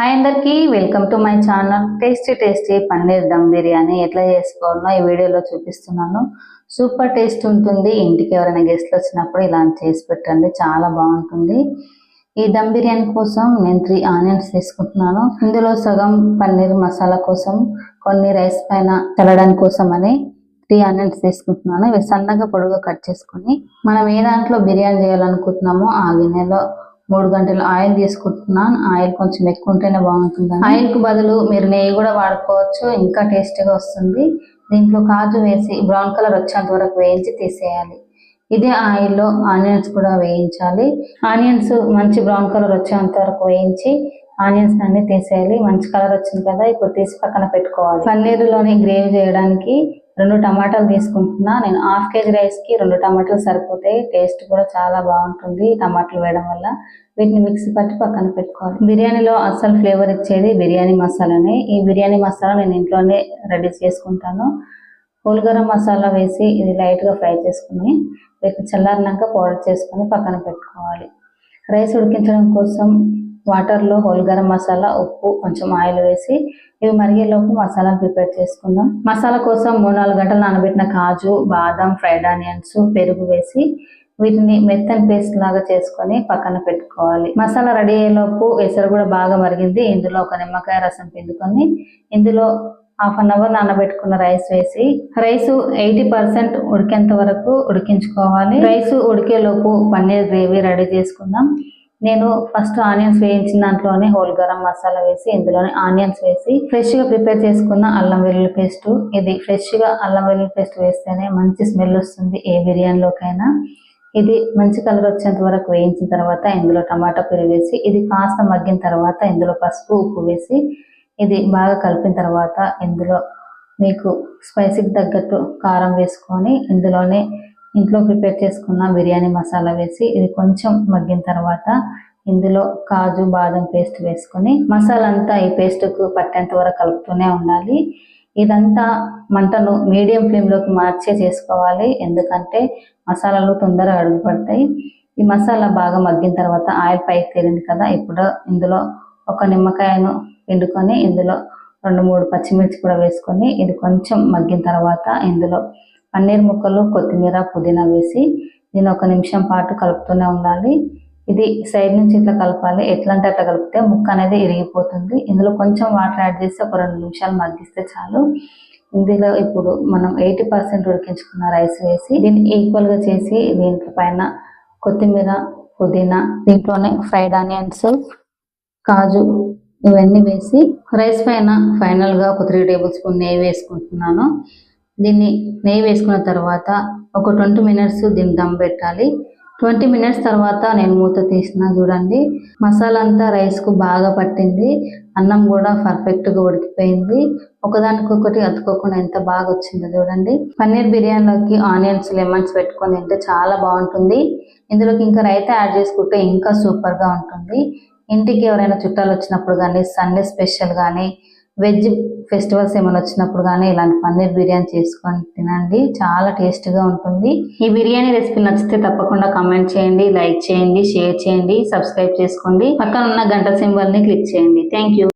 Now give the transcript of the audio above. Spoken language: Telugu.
హాయ్ అందరికీ welcome to my channel. Tasty tasty paneer dum biryani ఎట్లా చేసుకోవాలో ఈ వీడియోలో చూపిస్తున్నాను. సూపర్ టేస్ట్ ఉంటుంది. ఇంటికి ఎవరైనా గెస్ట్లు వచ్చినప్పుడు ఇలా చేసి పెట్టండి. చాలా బాగుంటుంది. ఈ దమ్ బిర్యానీ కోసం నేను త్రీ ఆనియన్స్ తీసుకుంటున్నాను. ఇందులో సగం పన్నీర్ మసాలా కోసం కొన్ని రైస్ పైన చల్లడానికి కోసం అని త్రీ ఆనియన్స్ తీసుకుంటున్నాను. ఇవి సన్నగా పొడుగా కట్ చేసుకొని మనం ఏ దాంట్లో బిర్యానీ చేయాలనుకుంటున్నామో ఆ గిన్నెలో మూడు గంటలు ఆయిల్ తీసుకుంటున్నాను. ఆయిల్ కొంచెం ఎక్కువ ఉంటేనే బాగుంటుంది ఆయిల్కు బదులు మీరు నెయ్యి కూడా వాడుకోవచ్చు. ఇంకా టేస్టీగా వస్తుంది. దీంట్లో కాజు వేసి బ్రౌన్ కలర్ వచ్చేంత వరకు వేయించి తీసేయాలి. ఇదే ఆయిల్లో ఆనియన్స్ కూడా వేయించాలి. ఆనియన్స్ మంచి బ్రౌన్ కలర్ వచ్చేంత వరకు వేయించి ఆనియన్స్ అన్ని తీసేయాలి. మంచి కలర్ వచ్చింది కదా ఇప్పుడు తీసి పక్కన పెట్టుకోవాలి. పన్నీరులోని గ్రేవీ చేయడానికి రెండు టమాటాలు తీసుకుంటున్నా. నేను హాఫ్ కేజీ రైస్కి రెండు టమాటాలు సరిపోతాయి. టేస్ట్ కూడా చాలా బాగుంటుంది టమాటాలు వేయడం వల్ల. వీటిని మిక్సీ పట్టి పక్కన పెట్టుకోవాలి. బిర్యానీలో అస్సలు ఫ్లేవర్ ఇచ్చేది బిర్యానీ మసాలానే. ఈ బిర్యానీ మసాలా నేను ఇంట్లోనే రెడీ చేసుకుంటాను. పులిగరం మసాలా వేసి ఇది లైట్గా ఫ్రై చేసుకుని వీటిని చల్లారినాక పౌడర్ చేసుకొని పక్కన పెట్టుకోవాలి. రైస్ ఉడికించడం కోసం వాటర్లో హోల్ గరం మసాలా ఉప్పు కొంచెం ఆయిల్ వేసి ఇవి మరిగేలోపు మసాలాలు ప్రిపేర్ చేసుకుందాం. మసాలా కోసం మూడు నాలుగు గంటలు నానబెట్టిన కాజు బాదం ఫ్రైడ్ ఆనియన్స్ పెరుగు వేసి వీటిని మెత్తని పేస్ట్ లాగా చేసుకొని పక్కన పెట్టుకోవాలి. మసాలా రెడీ అయ్యేలోపు ఎసరు కూడా బాగా మరిగింది. ఇందులో ఒక నిమ్మకాయ రసం పిండుకొని ఇందులో హాఫ్ అన్ అవర్ నానబెట్టుకున్న రైస్ వేసి రైస్ ఎయిటీ పర్సెంట్ ఉడికేంత వరకు ఉడికించుకోవాలి. రైస్ ఉడికేలోపు పన్నీర్ గ్రేవీ రెడీ చేసుకుందాం. నేను ఫస్ట్ ఆనియన్స్ వేయించిన దాంట్లోనే హోల్ గరం మసాలా వేసి ఇందులోనే ఆనియన్స్ వేసి ఫ్రెష్గా ప్రిపేర్ చేసుకున్న అల్లం వెల్లుల్లి పేస్ట్. ఇది ఫ్రెష్గా అల్లం వెల్లుల్లి పేస్ట్ వేస్తేనే మంచి స్మెల్ వస్తుంది ఏ బిర్యానీలోకైనా. ఇది మంచి కలర్ వచ్చేంత వరకు వేయించిన తర్వాత ఇందులో టమాటా పెరుగు వేసి ఇది కాస్త మగ్గిన తర్వాత ఇందులో పసుపు ఉప్పు వేసి ఇది బాగా కలిపిన తర్వాత ఇందులో మీకు స్పైసీకి తగ్గట్టు కారం వేసుకొని ఇందులోనే ఇంట్లో ప్రిపేర్ చేసుకున్న బిర్యానీ మసాలా వేసి ఇది కొంచెం మగ్గిన తర్వాత ఇందులో కాజు బాదం పేస్ట్ వేసుకొని మసాలా అంతా ఈ పేస్ట్కు పట్టేంత వరకు కలుపుతూనే ఉండాలి. ఇదంతా మంటను మీడియం ఫ్లేమ్లోకి మార్చే చేసుకోవాలి. ఎందుకంటే మసాలాలు తొందరగా అడుగుపడతాయి. ఈ మసాలా బాగా మగ్గిన తర్వాత ఆయిల్ పైకి తేలింది కదా ఇప్పుడు ఇందులో ఒక నిమ్మకాయను పిండుకొని ఇందులో రెండు మూడు పచ్చిమిర్చి కూడా వేసుకొని ఇది కొంచెం మగ్గిన తర్వాత ఇందులో పన్నీర్ ముక్కలు కొత్తిమీర పుదీనా వేసి దీన్ని ఒక నిమిషం పాటు కలుపుతూనే ఉండాలి. ఇది సైడ్ నుంచి ఇట్లా కలపాలి. ఎట్లా అంటే అట్లా కలిపితే ముక్క అనేది ఇరిగిపోతుంది. ఇందులో కొంచెం వాటర్ యాడ్ చేసి ఒక రెండు నిమిషాలు మగ్గిస్తే చాలు. ఇందులో ఇప్పుడు మనం ఎయిటీ పర్సెంట్ ఉడికించుకున్న రైస్ వేసి దీన్ని ఈక్వల్గా చేసి దీంట్లో పైన కొత్తిమీర పుదీనా దీంట్లోనే ఫ్రైడ్ ఆనియన్స్ కాజు ఇవన్నీ వేసి రైస్ పైన ఫైనల్గా ఒక త్రీ టేబుల్ స్పూన్ నెయ్యి వేసుకుంటున్నాను. దీన్ని నెయ్యి వేసుకున్న తర్వాత ఒక ట్వంటీ మినిట్స్ దీన్ని దమ్ పెట్టాలి. ట్వంటీ మినిట్స్ తర్వాత నేను మూత తీసిన చూడండి. మసాలా అంతా రైస్కు బాగా పట్టింది. అన్నం కూడా పర్ఫెక్ట్గా ఉడికిపోయింది. ఒకదానికొకటి అతుకోకుండా ఎంత బాగా వచ్చిందో చూడండి. పన్నీర్ బిర్యానీలోకి ఆనియన్స్ లెమన్స్ పెట్టుకొని తింటే చాలా బాగుంటుంది. ఇందులోకి ఇంకా రైతా యాడ్ చేసుకుంటే ఇంకా సూపర్గా ఉంటుంది. ఇంటికి ఎవరైనా చుట్టాలు వచ్చినప్పుడు కానీ సండే స్పెషల్ కానీ వెజ్ ఫెస్టివల్స్ ఏమైనా వచ్చినప్పుడు కానీ ఇలాంటి పన్నీర్ బిర్యానీ చేసుకొని తినండి. చాలా టేస్ట్గా ఉంటుంది. ఈ బిర్యానీ రెసిపీ నచ్చితే తప్పకుండా కామెంట్ చేయండి లైక్ చేయండి షేర్ చేయండి సబ్స్క్రైబ్ చేసుకోండి. పక్కన ఉన్న గంట సింబల్ని క్లిక్ చేయండి. Thank you.